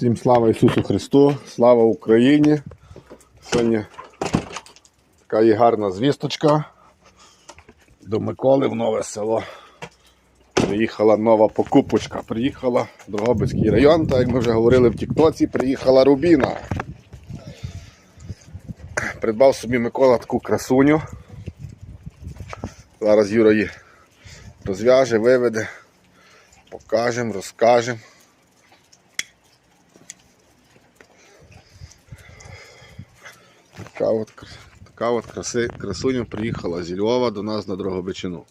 Всім слава Ісусу Христу, слава Україні. Сьогодні така є гарна звісточка. До Миколи в нове село. Приїхала нова покупочка. Приїхала в район, так як ми вже говорили в Тіктоці, приїхала Рубіна. Придбав собі Микола таку красуню. Зараз Юра її розв'яже, виведе, покажемо, розкажемо. Така от, така от краси, красуня приїхала зі Львова до нас на Дрогобичину.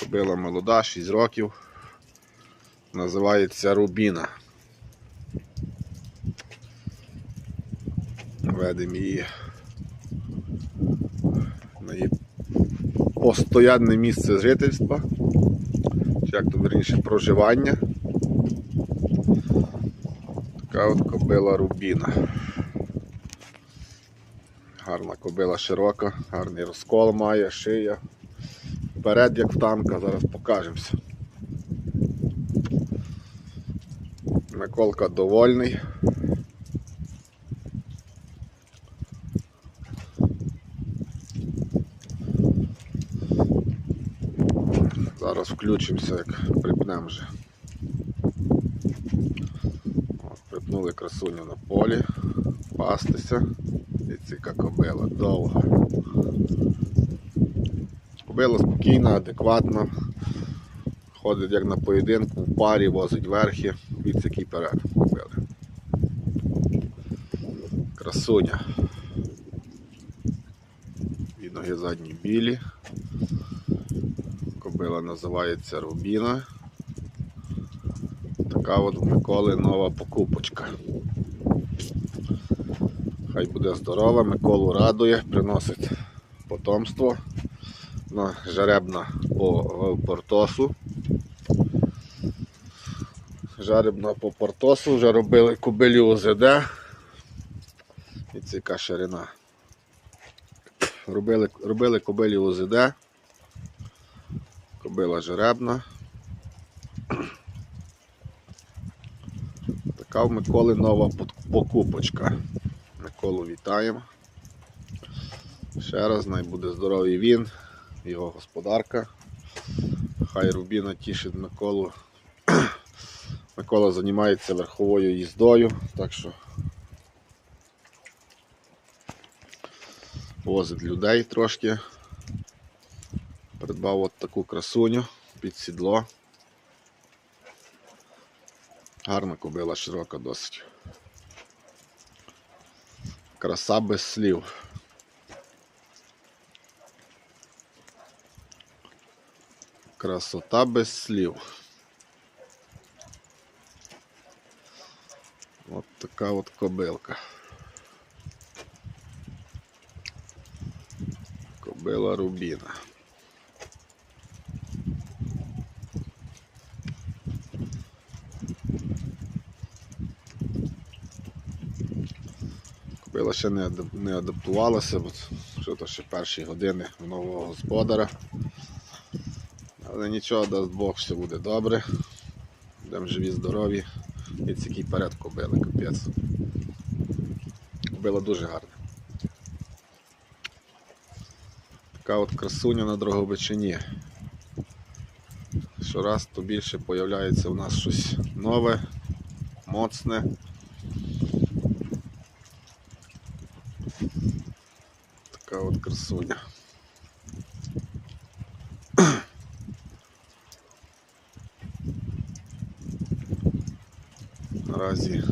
Кобила молода, 6 років. Називається Рубіна. Ведемо її на її постоянне місце жительства. Чи як то верніше проживання. Така от кобила Рубіна. Гарна кобила широка, гарний розкол має, шия. Вперед, як в танка, зараз покажемося. Миколка довольний. Зараз включимося, як припнемо вже. От, припнули красуню на полі, пастися. І яка кобила довга. Кобила спокійна, адекватна. Ходить як на поєдинку, в парі, возить верхи, від який перед кобили. Красуня. І ноги задні білі. Кобила називається Рубіна. Така от в Миколи нова покупочка. Хай буде здорова, Миколу радує, приносить потомство на жеребна по портосу. Жеребна по портосу, вже робили кобилі ОЗД. І це яка ширина. Робили, робили кобилі ОЗД. Кобила жеребна. Така в Миколи нова покупочка. Миколу вітаємо. Ще раз най буде здоровий він, його господарка. Хай Рубіна тішить Миколу. Микола займається верховою їздою, так що возить людей трошки. Придбав от таку красуню під сідло. Гарна кобила, широка досить. Краса без слів. Красота без слів. От така от кобилка. Кобила Рубіна. Кобила ще не, не адаптувалася, бо що то ще перші години нового господара. Але нічого, дасть Бог, все буде добре. Будемо живі, здорові. І який перед кобили, капець. Кобила дуже гарна. Така от красуня на Дрогобичині. Щораз то більше появляється у нас щось нове, моцне. Така от красуня. Наразі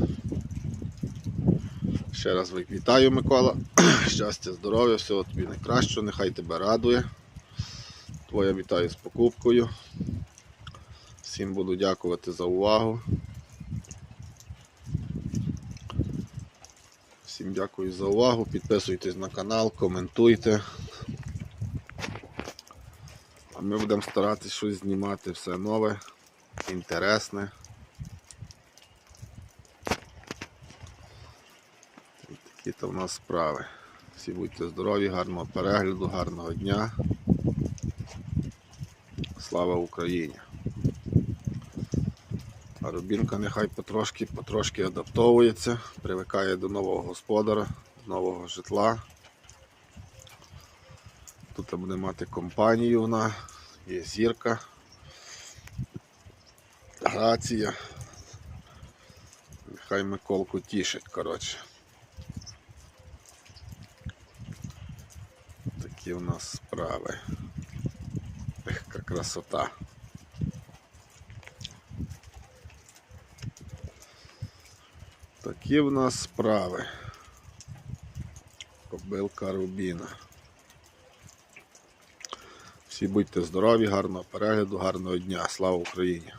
ще раз вітаю, Микола. Щастя, здоров'я, всього тобі найкращого, нехай тебе радує. Твоя вітаю з покупкою. Всім буду дякувати за увагу. Всім дякую за увагу. Підписуйтесь на канал, коментуйте. А ми будемо старатися щось знімати все нове, інтересне. Такі то в нас справи. Всі будьте здорові, гарного перегляду, гарного дня. Слава Україні! А Рубінка нехай потрошки, потрошки адаптовується, привикає до нового господара, нового житла. Тут буде мати компанію вона, є зірка, грація. Нехай Миколку тішить, коротше. Такі у нас справи. Ех, красота. Такі в нас справи. Кобилка Рубіна. Всі будьте здорові, гарного перегляду, гарного дня. Слава Україні!